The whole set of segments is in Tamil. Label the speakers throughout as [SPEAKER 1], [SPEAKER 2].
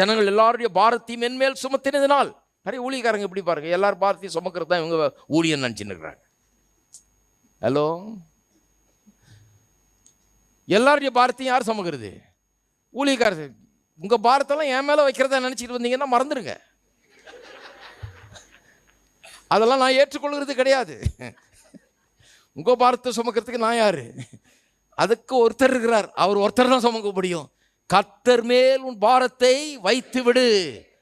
[SPEAKER 1] ஜனங்கள் எல்லாருடைய பாரத்தையும் மென்மேல் சுமத்தினதினால். நிறைய ஊழியக்காரங்க எப்படி பாருங்க எல்லாரும் பாரத்தையும் சுமக்கிறது தான் இவங்க ஊழியம் நினச்சின்னு ஹலோ எல்லாருடைய பாரத்தையும் யார் சுமக்கிறது? ஊழியக்காரர். உங்கள் பாரத்தெல்லாம் என் மேலே வைக்கிறதா நினச்சிட்டு வந்தீங்கன்னா மறந்துடுங்க அதெல்லாம் நான் ஏற்றுக்கொள்கிறது கிடையாது. உங்கள் பாரத்தை சுமக்கிறதுக்கு நான் யார்? அதுக்கு ஒருத்தர் இருக்கிறார். அவர் ஒருத்தர் தான் சுமக்க முடியும். கத்தர் மேல் உன் பாரத்தை வைத்து விடு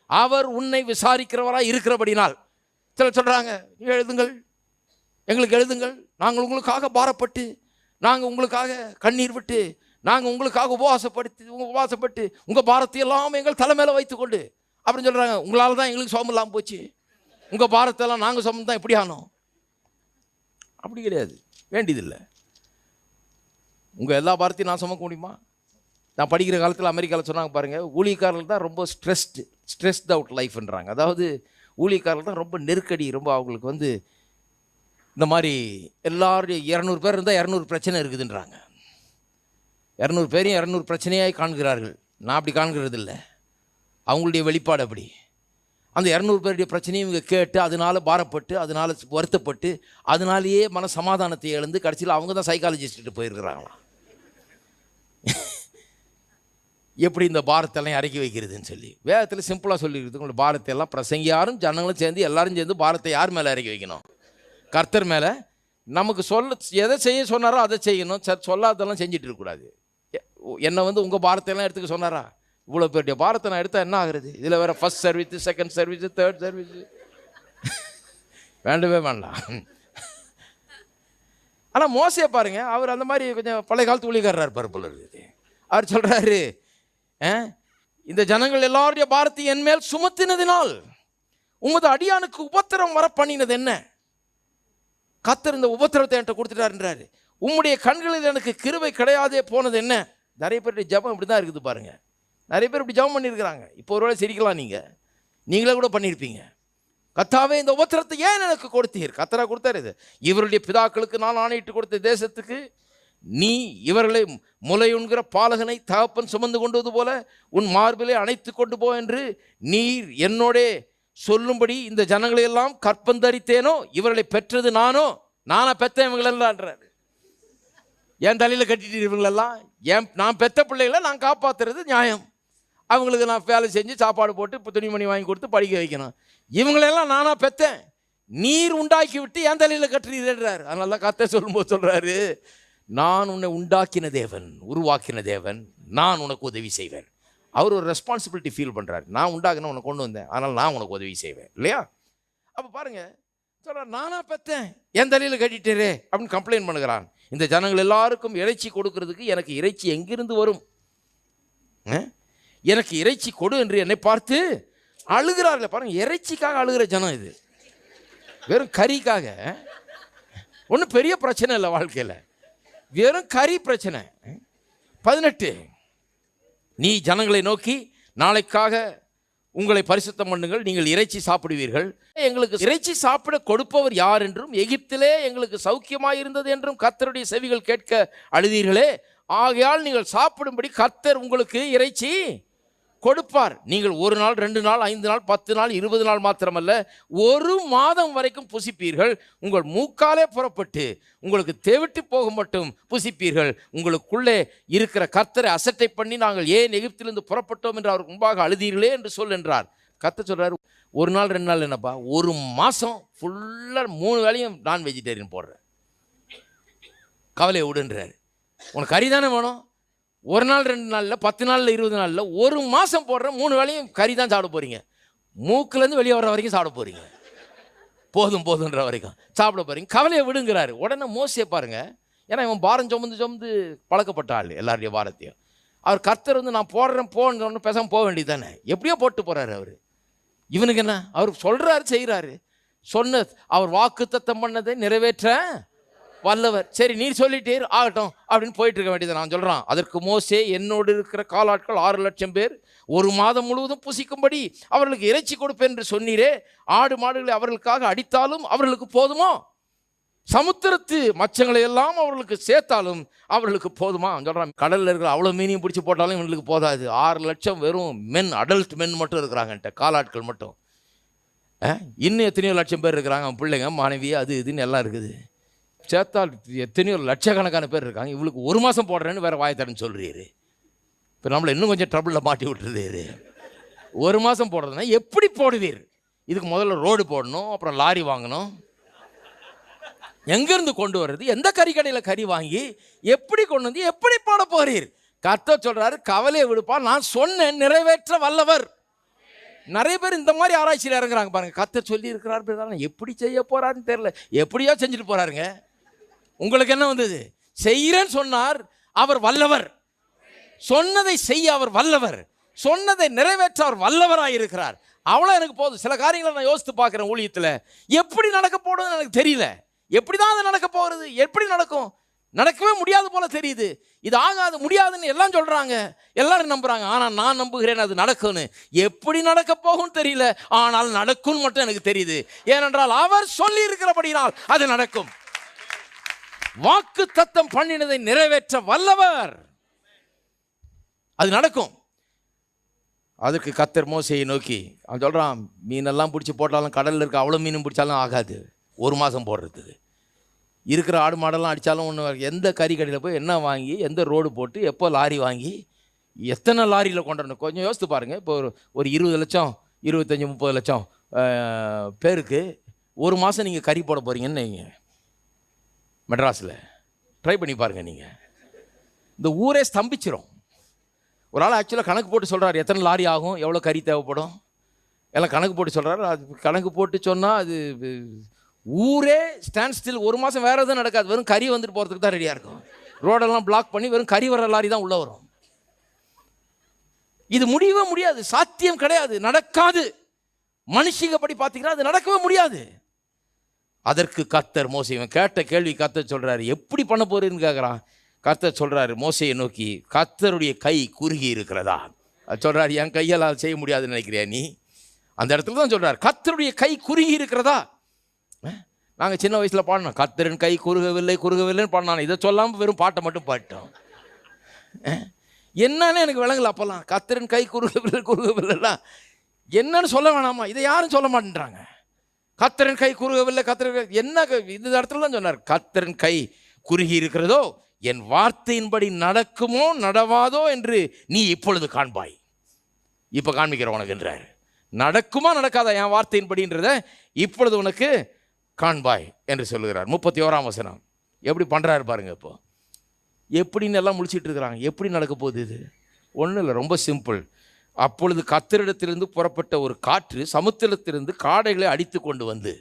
[SPEAKER 1] அவர் உன்னை விசாரிக்கிறவராக இருக்கிறபடினால். சிலர் சொல்கிறாங்க எழுதுங்கள். எங்களுக்கு எழுதுங்கள். நாங்கள் உங்களுக்காக பாரப்பட்டு நாங்கள் உங்களுக்காக கண்ணீர் விட்டு நாங்கள் உங்களுக்காக உபவாசப்படுத்தி உபவாசப்பட்டு உங்கள் பாரத்தை எல்லாம் எங்கள் தலைமையில் வைத்துக்கொண்டு. அப்படின்னு சொல்கிறாங்க உங்களால் தான் எங்களுக்கு சோமம் இல்லாமல் போச்சு. உங்கள் பாரத்தெல்லாம் நாங்கள் சுமந்து தான் எப்படி ஆனோம்? அப்படி கிடையாது. வேண்டியதில்லை. உங்கள் எல்லா பாரத்தையும் நான் சுமக்க முடியுமா? நான் படிக்கிற காலத்தில் அமெரிக்காவில் சொன்னாங்க பாருங்கள் ஊழியக்காரர்கள் தான் ரொம்ப ஸ்ட்ரெஸ்டு ஸ்ட்ரெஸ்ட் அவுட் லைஃப்ன்றாங்க அதாவது ஊழியக்காரர்கள் தான் ரொம்ப நெருக்கடி ரொம்ப அவங்களுக்கு வந்து இந்த மாதிரி எல்லாரும் இரநூறு பேர் இருந்தால் இரநூறு பிரச்சனை இருக்குதுன்றாங்க. இரநூறு பேரையும் இரநூறு பிரச்சனையாக காண்கிறார்கள். நான் அப்படி காண்கிறது இல்லை அவங்களுடைய வெளிப்பாடு அப்படி. அந்த இரநூறு பேருடைய பிரச்சனையும் இவங்க கேட்டு அதனால பாரப்பட்டு அதனால வருத்தப்பட்டு அதனாலேயே மன சமாதானத்தை எழுந்து கடைசியில் அவங்க தான் சைக்காலஜிஸ்ட்டு போயிருக்கிறாங்களாம். எப்படி இந்த பாரத்தெல்லாம் இறக்கி வைக்கிறதுன்னு சொல்லி. வேதத்தில் சிம்பிளாக சொல்லியிருக்குது. உங்களை பாரத்தை எல்லாம் பிரசங்கியாரும் ஜனங்களும் சேர்ந்து எல்லாரும் சேர்ந்து பாரத்தை யார் மேலே இறக்கி வைக்கணும்? கர்த்தர் மேலே. நமக்கு சொல்ல எதை செய்ய சொன்னாரோ அதை செய்யணும். ச- சொல்லாததெல்லாம் செஞ்சுட்டு இருக்கக்கூடாது என்னை வந்து உங்கள் பாரத்தையெல்லாம் எடுத்துக்க சொன்னாரா? இவ்வளோ பெரிய பாரத்தை நான் எடுத்தால் என்ன ஆகுறது? இதில் வேறு first service second service third service வேண்டவே வேண்டாம். ஆனால் மோசையை பாருங்கள் அவர் அந்த மாதிரி கொஞ்சம் பழைய காலத்து ஊழியக்காரராக இருப்பார் போல இருக்குது. அவர் சொல்கிறாரு இந்த ஜனங்கள் எல்லாருடைய பாரத்தை என் மேல் சுமத்தினதினால் உமது அடியானுக்கு உபத்திரம் வர பண்ணினது என்ன? கத்தர் இந்த உபத்திரத்தை என்கிட்ட கொடுத்துட்டாருன்றாரு. உம்முடைய கண்களில் எனக்கு கிருவை கிடையாதே போனது என்ன? நிறைய பேருடைய ஜெபம் இப்படி தான் இருக்குது பாருங்க. நிறைய பேர் இப்படி ஜெபம் பண்ணியிருக்கிறாங்க. இப்போ ஒருவேளை சிரிக்கலாம் நீங்கள் நீங்களே கூட பண்ணியிருப்பீங்க. கத்தாவே இந்த உபத்திரத்தை ஏன் எனக்கு கொடுத்தீர்? கத்தரா கொடுத்தாரு இது. இவருடைய பிதாக்களுக்கு நான் ஆணையிட்டு கொடுத்த தேசத்துக்கு நீ இவர்களை முலையுண்கிற பாலகனை தகப்பன் சுமந்து கொண்டது போல உன் மார்பிலே அணைத்து கொண்டு போ என்று நீர் என்னோடே சொல்லும்படி இந்த ஜனங்களை எல்லாம் கற்பந்தரித்தேனோ இவர்களை பெற்றது நானோ? நானா பெத்தேன் இவங்களெல்லாம்ன்றாரு என் தலையில் கட்டிட்டு இவங்களெல்லாம். என் நான் பெத்த பிள்ளைகளை நான் காப்பாற்றுறது நியாயம். அவங்களுக்கு நான் வேலை செஞ்சு சாப்பாடு போட்டு இப்போ துணிமணி வாங்கி கொடுத்து படிக்க வைக்கணும். இவங்களெல்லாம் நானாக பெத்தேன். நீர் உண்டாக்கி விட்டு என் தலையில் கட்டுறீர்ன்றார் அதனால தான் கத்தை சொல்லும்போது சொல்கிறாரு நான் உன்னை உண்டாக்கின தேவன் உருவாக்கின தேவன் நான் உனக்கு உதவி செய்வேன். அவர் ஒரு ரெஸ்பான்சிபிலிட்டி ஃபீல் பண்ணுறாரு நான் உண்டாக்கின உனக்கு கொண்டு வந்தேன். அதனால் நான் உனக்கு உதவி செய்வேன். இல்லையா? அப்போ பாருங்கள் சொல்கிறார் நானாக பெற்றேன் என் தலையில் கட்டிட்டேரே. அப்படின்னு கம்ப்ளைண்ட் பண்ணுகிறான். இந்த ஜனங்கள் எல்லாருக்கும் இறைச்சி கொடுக்கறதுக்கு எனக்கு இறைச்சி எங்கிருந்து வரும்? எனக்கு இறைச்சி கொடு என்று என்னை பார்த்து அழுகிறார்கள். பாருங்கள் இறைச்சிக்காக அழுகிற ஜனம் இது. வெறும் கறிக்காக. ஒன்றும் பெரிய பிரச்சனை இல்லை வாழ்க்கையில். வெறும் கறி பிரச்சனை. பதினெட்டு. நீ ஜனங்களை நோக்கி நாளைக்காக உங்களை பரிசுத்தம் பண்ணுங்கள் நீங்கள் இறைச்சி சாப்பிடுவீர்கள். எங்களுக்கு இறைச்சி சாப்பிட கொடுப்பவர் யார் என்றும் எகிப்திலே எங்களுக்கு சௌக்கியமாக இருந்தது என்றும் கத்தருடைய செவிகள் கேட்க அழுதீர்களே. ஆகையால் நீங்கள் சாப்பிடும்படி கர்த்தர் உங்களுக்கு இறைச்சி கொடுப்பார். நீங்கள் ஒரு நாள் ரெண்டு நாள் ஐந்து நாள் பத்து நாள் இருபது நாள் மாத்திரமல்ல ஒரு மாதம் வரைக்கும் புசிப்பீர்கள். உங்கள் மூக்காலே புறப்பட்டு உங்களுக்கு தெவிட்டு போக மட்டும் புசிப்பீர்கள். உங்களுக்குள்ளே இருக்கிற கர்த்தரை அசட்டை பண்ணி நாங்கள் ஏன் எகிப்திலிருந்து புறப்பட்டோம் என்று அவருக்கு முன்பாக அழுதீர்களே என்று சொல் என்றார். கத்த சொல்கிறார் ஒரு நாள் ரெண்டு நாள் என்னப்பா? ஒரு மாதம் ஃபுல்லாக மூணு வேளையும் நான் வெஜிடேரியன் போடுறேன் கவலையை விடுன்றார். உனக்கு கறி தானே வேணும்? ஒரு நாள் ரெண்டு நாளில் பத்து நாளில் இருபது நாளில் ஒரு மாதம் போடுற மூணு வேளையும் கறி தான் சாப்பிட போகிறீங்க மூக்குலேருந்து வெளியே வர வரைக்கும் சாப்பிட போகிறீங்க போதும் போதுன்ற வரைக்கும். சாப்பிட போகிறீங்க கவலையை விடுங்கிறாரு. உடனே மோசியை பாருங்க. ஏன்னா இவன் பாரம் சுமந்து சுமந்து பழக்கப்பட்ட ஆள் எல்லாருடைய பாரத்தையும். அவர் கர்த்தர் வந்து நான் போடுறேன் போன்னு பேசாமல் போக வேண்டியது தானே எப்படியோ போட்டு போகிறாரு அவர். இவனுக்கு என்ன? அவர் சொல்கிறாரு செய்கிறாரு சொன்ன அவர் வாக்கு தத்தம் பண்ணதை நிறைவேற்ற வல்லவர். சரி நீர் சொல்லிட்டீர் ஆகட்டும் அப்படின்னு போயிட்டு இருக்க வேண்டியது நான் சொல்கிறான் அதற்கு மோசே என்னோடு இருக்கிற காலாட்கள் ஆறு லட்சம் பேர் ஒரு மாதம் முழுவதும் புசிக்கும்படி அவர்களுக்கு இறைச்சி கொடுப்பேன் என்று சொன்னீரே. ஆடு மாடுகளை அவர்களுக்காக அடித்தாலும் அவர்களுக்கு போதுமா? சமுத்திரத்து மச்சங்களை எல்லாம் அவர்களுக்கு சேர்த்தாலும் அவர்களுக்கு போதுமா? சொல்கிறான் கடலில் இருக்கிற அவ்வளோ மீனையும் பிடிச்சி போட்டாலும் இவங்களுக்கு போதாது. ஆறு லட்சம் வெறும் மென் அடல்ட் மென் மட்டும் இருக்கிறாங்கன்ட்ட காலாட்கள் மட்டும். இன்னும் எத்தனையோ லட்சம் பேர் இருக்கிறாங்க பிள்ளைங்க மனைவி அது இதுன்னு எல்லாம் இருக்குது. சேர்த்தால் எத்தனையோ லட்சக்கணக்கான பேர் இருக்காங்க. இவளுக்கு ஒரு மாதம் போடுறேன்னு வேறு வாயை சொல்கிறீரு இப்போ நம்மளை இன்னும் கொஞ்சம் ட்ரபிளில் மாட்டி விட்டுருதேரு ஒரு மாதம் போடுறதுன்னா எப்படி போடுவீர்? இதுக்கு முதல்ல ரோடு போடணும் அப்புறம் லாரி வாங்கணும். எங்கேருந்து கொண்டு வர்றது? எந்த கறிக்கடையில் கறி வாங்கி எப்படி கொண்டு வந்து எப்படி போட போகிறீர் கர்த்தர் சொல்கிறாரு கவலையை விடுப்பா நான் சொன்னேன் நிறைவேற்ற வல்லவர். நிறைய பேர் இந்த மாதிரி ஆராய்ச்சியில் இறங்குறாங்க பாருங்கள் கத்த சொல்லி இருக்கிறார் எப்படி செய்ய போகிறாருன்னு தெரில எப்படியோ செஞ்சுட்டு போகிறாருங்க உங்களுக்கு என்ன வந்தது? செய்கிறேன்னு சொன்னார் அவர் வல்லவர். சொன்னதை செய்ய அவர் வல்லவர். சொன்னதை நிறைவேற்ற அவர் வல்லவராக இருக்கிறார் அவ்வளோ எனக்கு போதும். சில காரியங்களை நான் யோசித்து பார்க்குறேன் ஊழியத்தில். எப்படி நடக்க போடுன்னு எனக்கு தெரியல. எப்படி தான் அது நடக்க போகிறது எப்படி நடக்கும்? நடக்கவே முடியாது போல தெரியுது. இது ஆகாது முடியாதுன்னு எல்லாம் சொல்கிறாங்க எல்லாரும் நம்புகிறாங்க ஆனால் நான் நம்புகிறேன் அது நடக்கும்னு. எப்படி நடக்க போகும்னு தெரியல. ஆனால் நடக்கும்னு மட்டும் எனக்கு தெரியுது. ஏனென்றால் அவர் சொல்லி இருக்கிறபடினால் அது நடக்கும். வாக்கு தத்தம் பண்ணினதை நிறைவேற்ற வல்லவர். அது நடக்கும். அதுக்கு கத்தர் மோசையை நோக்கி அவன் சொல்கிறான் மீனெல்லாம் பிடிச்சி போட்டாலும் கடலில் இருக்க அவ்வளோ மீனும் பிடிச்சாலும் ஆகாது. ஒரு மாதம் போடுறதுக்கு. இருக்கிற ஆடு மாடெல்லாம் அடித்தாலும் ஒன்று எந்த கறி கடையில் போய் என்ன வாங்கி எந்த ரோடு போட்டு எப்போ லாரி வாங்கி எத்தனை லாரியில் கொண்டு கொஞ்சம் யோசித்து பாருங்கள் இப்போ ஒரு ஒரு இருபது லட்சம் இருபத்தஞ்சி முப்பது லட்சம் பேருக்கு ஒரு மாதம் நீங்கள் கறி போட போகிறீங்கன்னு நீங்கள் மெட்ராஸில். ட்ரை பண்ணி பாருங்கள் நீங்கள் இந்த ஊரே ஸ்தம்பிச்சிரும். ஒரு ஆள் ஆக்சுவலாக கணக்கு போட்டு சொல்கிறார் எத்தனை லாரி ஆகும் எவ்வளோ கறி தேவைப்படும்? எல்லாம் கணக்கு போட்டு சொல்கிறாரு அது கணக்கு போட்டு சொன்னால் அது ஊரே ஸ்டாண்ட் ஸ்டில் ஒரு மாதம் வேறு எதுவும் நடக்காது. வெறும் கறி வந்துட்டு போகிறதுக்கு தான் ரெடியாக இருக்கும். ரோடெல்லாம் பிளாக் பண்ணி வெறும் கறி வர லாரி தான் உள்ளே வரும். இது முடியவே முடியாது. சாத்தியம் கிடையாது. நடக்காது. மனுஷங்க படி பார்த்தீங்கன்னா அது நடக்கவே முடியாது. அதற்கு கர்த்தர் மோசை இவன் கேட்ட கேள்வி கர்த்தர் சொல்கிறாரு எப்படி பண்ண போறேன்னு கேட்குறான் கர்த்தர் சொல்கிறாரு மோசையை நோக்கி கர்த்தருடைய கை குறுகி இருக்கிறதா? அது என் கையால் அதை செய்ய முடியாதுன்னு நினைக்கிறியா நீ? அந்த இடத்துல தான் சொல்கிறார் கர்த்தருடைய கை குறுகி இருக்கிறதா? நாங்கள் சின்ன வயசில் பாடினோம் கர்த்தரின் கை குறுகவில்லை குறுகவில்லைன்னு பாடினான். இதை சொல்லாமல் வெறும் பாட்டை மட்டும் பாட்டோம் என்னன்னு எனக்கு விளங்கல அப்போல்லாம். கர்த்தரின் கை குறுகவில்லை குறுகவில்லைலாம் என்னன்னு சொல்ல வேணாமா? இதை யாரும் சொல்ல மாட்டேன்றாங்க. கத்தரின் கை குறுகவில்லை கத்தரின் என்ன இந்த இடத்துல தான் சொன்னார் கத்தரின் கை குறுகி இருக்கிறதோ என் வார்த்தையின்படி நடக்குமோ நடவாதோ என்று நீ இப்பொழுது காண்பாய். இப்போ காண்பிக்கிற உனக்கு என்றார். நடக்குமா நடக்காதா என் வார்த்தையின்படின்றத இப்பொழுது உனக்கு காண்பாய் என்று சொல்லுகிறார். முப்பத்தி ஓராம் வசனம். எப்படி பண்ணுறாரு பாருங்க இப்போ. எப்படின்னு எல்லாம் முழிச்சிட்டு இருக்கிறாங்க. எப்படி நடக்க போகுது இது? ஒன்றும் இல்லை ரொம்ப சிம்பிள் அப்பொழுது கத்தரிடத்திலிருந்து புறப்பட்ட ஒரு காற்று சமுத்திரத்திலிருந்து காடைகளை அடித்து கொண்டு வந்து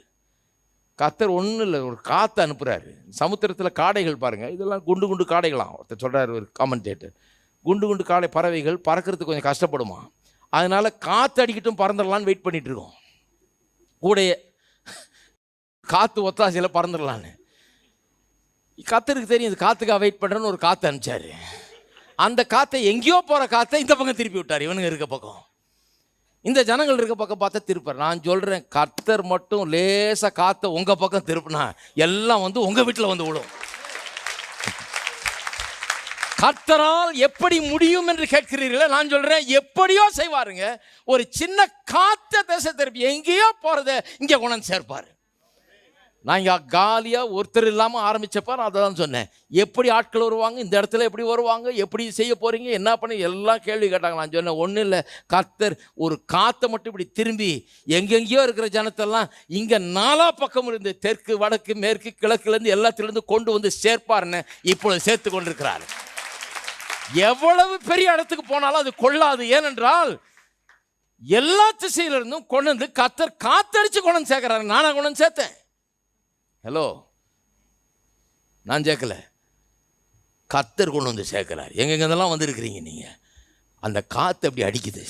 [SPEAKER 1] கத்தர் ஒன்றும் இல்லை ஒரு காற்று அனுப்புகிறாரு சமுத்திரத்தில் காடைகள் பாருங்கள் இதெல்லாம் குண்டு குண்டு காடைகளாம். ஒருத்தர் சொல்கிறார் ஒரு காமெண்டேட்டர் குண்டு குண்டு காடை பறவைகள் பறக்கிறதுக்கு கொஞ்சம் கஷ்டப்படுமா? அதனால் காற்று அடிக்கட்டும் பறந்துடலான்னு வெயிட் பண்ணிகிட்ருக்கோம் இருக்கோம். கூடைய காற்று ஒத்தாசையில் பறந்துடலான்னு. கத்தருக்கு தெரியும் இது காற்றுக்காக வெயிட் பண்ணுறேன்னு ஒரு காற்று அனுப்பிச்சாரு. அந்த காற்றை எங்கேயோ போகிற காற்றை இந்த பக்கம் திருப்பி விட்டார். இவனுங்க இருக்க பக்கம். இந்த ஜனங்கள் இருக்க பக்கம் பார்த்தா திருப்பார். நான் சொல்கிறேன் கர்த்தர் மட்டும் லேசாக காற்றை உங்கள் பக்கம் திருப்பினா எல்லாம் வந்து உங்கள் வீட்டில் வந்து விடும் கர்த்தரால் எப்படி முடியும் என்று கேட்கிறீர்களே நான் சொல்கிறேன் எப்படியோ செய்வாருங்க. ஒரு சின்ன காற்றை திசை திருப்பி எங்கேயோ போகிறத இங்கே கொண்டாந்து சேர்ப்பார். நான் இங்கே காலியாக ஒருத்தர் இல்லாமல் ஆரம்பித்தப்ப நான் அதை தான் சொன்னேன். எப்படி ஆட்கள் வருவாங்க? இந்த இடத்துல எப்படி வருவாங்க? எப்படி செய்ய போகிறீங்க என்ன பண்ணி எல்லாம் கேள்வி கேட்டாங்க. நான் சொன்னேன் ஒன்றும் இல்லை. கத்தர் ஒரு காற்றை மட்டும் இப்படி திரும்பி எங்கெங்கேயோ இருக்கிற ஜனத்தெல்லாம் இங்கே நாலா பக்கம் இருந்து தெற்கு வடக்கு மேற்கு கிழக்குலேருந்து எல்லாத்துலேருந்து கொண்டு வந்து சேர்ப்பாருன்னு இப்பொழுது சேர்த்து கொண்டிருக்கிறார். எவ்வளவு பெரிய இடத்துக்கு போனாலும் அது கொள்ளாது. ஏனென்றால் எல்லா திசையிலிருந்தும் கொண்டு வந்து கத்தர் காத்தடிச்சு கொண்டு வந்து சேர்க்கிறாரு. நானா கொண்டு வந்து சேர்த்தேன். ஹலோ நான் சேர்க்கல கத்தர் கொண்டு வந்து சேர்க்கிறார். எங்கெங்கெல்லாம் வந்திருக்கிறீங்க நீங்கள் அந்த காற்று அப்படி அடிக்குது.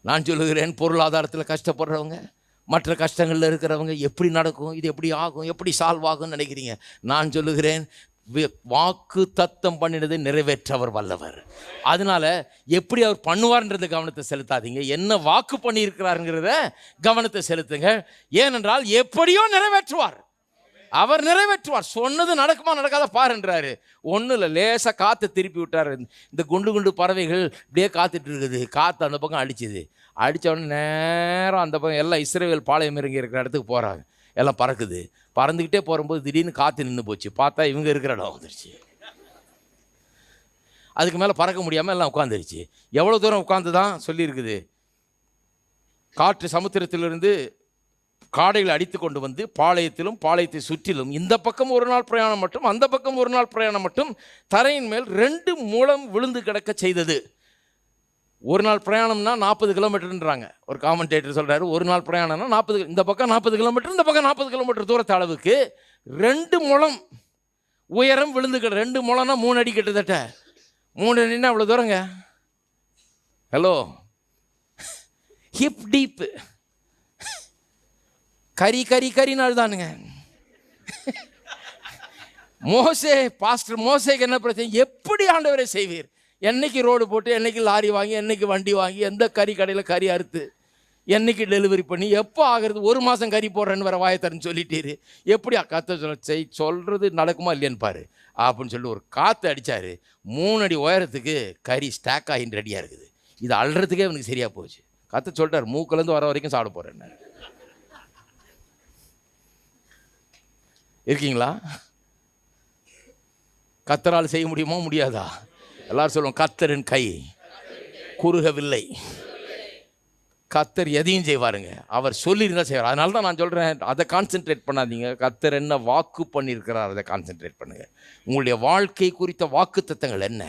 [SPEAKER 1] நான் சொல்லுகிறேன் பொருளாதாரத்தில் கஷ்டப்படுறவங்க மற்ற கஷ்டங்களில் இருக்கிறவங்க எப்படி நடக்கும் இது எப்படி ஆகும் எப்படி சால்வ் ஆகும்னு நினைக்கிறீங்க? நான் சொல்லுகிறேன் வி- வாக்கு தத்தம் பண்ணினதை நிறைவேற்றவர் வல்லவர். அதனால எப்படி அவர் பண்ணுவார்ன்றத கவனத்தை செலுத்தாதீங்க. என்ன வாக்கு பண்ணியிருக்கிறாருங்கிறத கவனத்தை செலுத்துங்க. ஏனென்றால் எப்படியோ நிறைவேற்றுவார். அவர் நிறைவேற்றுவார். சொன்னது நடக்குமா நடக்காத பாருன்றாரு. ஒன்றும் இல்லை லேசாக காற்றை திருப்பி விட்டார். இந்த குண்டு குண்டு பறவைகள் இப்படியே காத்துட்டு இருக்குது. காற்று அந்த பக்கம் அடிச்சுது. அடிச்ச நேரம் அந்த பக்கம் எல்லாம் இஸ்ரேவேல் பாளையம் இறங்கி இருக்கிற இடத்துக்கு போகிறாங்க எல்லாம் பறக்குது. பறந்துக்கிட்டே போகும்போது திடீர்னு காற்று நின்று போச்சு. பார்த்தா இவங்க இருக்கிற இடம் வந்துருச்சு. அதுக்கு மேலே பறக்க முடியாமல் எல்லாம் உட்காந்துருச்சு எவ்வளோ தூரம் உட்காந்து தான் சொல்லியிருக்குது. காற்று சமுத்திரத்திலிருந்து காடைகளை அடித்து கொண்டு வந்து பாளையத்திலும் பாளையத்தை சுற்றிலும் இந்த பக்கம் ஒரு நாள் பிரயாணம் மட்டும் அந்த பக்கம் ஒரு நாள் பிரயாணம் மட்டும் தரையின் மேல் ரெண்டு மூலம் விழுந்து கிடக்க செய்தது. ஒரு நாள் பிரயாணம்னா நாற்பது கிலோமீட்டர்ன்றாங்க. ஒரு காமெண்டேட்டர் சொல்கிறாரு ஒரு நாள் பிரயாணம்னா நாற்பது இந்த பக்கம் நாற்பது கிலோமீட்டர் இந்த பக்கம் நாற்பது கிலோமீட்டர் தூரத்து அளவுக்கு ரெண்டு முழம் உயரம் விழுந்து கிட ரெண்டு முழம்னா மூணு அடி கிட்டத்தட்ட. மூணு அடின்னா அவ்வளோ தூரங்க? ஹலோ ஹிப் டீப்பு கறி கறி கரின்னு அழுதானுங்க மோசே பாஸ்டர் மோசேக்கு என்ன பிரச்சனை? எப்படி ஆண்டவரை செய்வீர்? என்னைக்கு ரோடு போட்டு என்னைக்கு லாரி வாங்கி என்னைக்கு வண்டி வாங்கி எந்த கறி கடையில் கறி அறுத்து என்னைக்கு டெலிவரி பண்ணி எப்போ ஆகிறது? ஒரு மாதம் கறி போடுறேன்னு வர வாயத்தரன்னு சொல்லிட்டீரு. எப்படி கத்த சொல்ல செய் சொல்கிறது நடக்குமா இல்லையான்னு பாரு அப்படின்னு சொல்லி ஒரு காற்று அடித்தார் மூணு அடி உயரத்துக்கு கறி ஸ்டாக் ஆகின்னு ரெடியாக இருக்குது. இது அழுறதுக்கே அவனுக்கு சரியாக போச்சு. கத்த சொல்லிட்டார் மூக்கிலேருந்து வர வரைக்கும் சாப்பிட போகிறேன் இருக்கீங்களா? கத்தரால் செய்ய முடியுமோ முடியாதா? எல்லாரும் சொல்லுவோம் கத்தரின் கை குறுகவில்லை. கத்தர் எதையும் செய்வாருங்க. அவர் சொல்லியிருந்தால் செய்வார். அதனால தான் நான் சொல்கிறேன் அதை கான்சென்ட்ரேட் பண்ணாதீங்க. கத்தர் என்ன வாக்கு பண்ணியிருக்கிறார் அதை கான்சென்ட்ரேட் பண்ணுங்கள் உங்களுடைய வாழ்க்கை குறித்த வாக்கு தத்தங்கள் என்ன?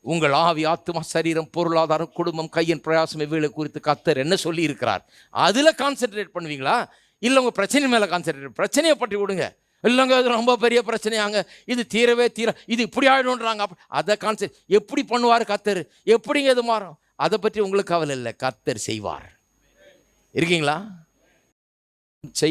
[SPEAKER 1] உங்கள் ஆவி ஆத்மா சரீரம் பொருளாதாரம் குடும்பம் கையின் பிரயாசம் இவைகளை குறித்து கத்தர் என்ன சொல்லியிருக்கிறார்? அதில் கான்சென்ட்ரேட் பண்ணுவீங்களா? இல்லை உங்கள் பிரச்சனை மேலே கான்சென்ட்ரேட் பிரச்சனையை பற்றி விடுங்க. இல்லைங்க அது ரொம்ப பெரிய பிரச்சனையாங்க. இது தீரவே தீர இது இப்படி ஆகிடும்ன்றாங்க அப்படி அதை கான்செப்ட் எப்படி பண்ணுவார் கத்தர் எப்படிங்க இது மாறும்? அதை பற்றி உங்களுக்கு கவலை இல்லை. கத்தர் செய்வார். இருக்கீங்களா? செய்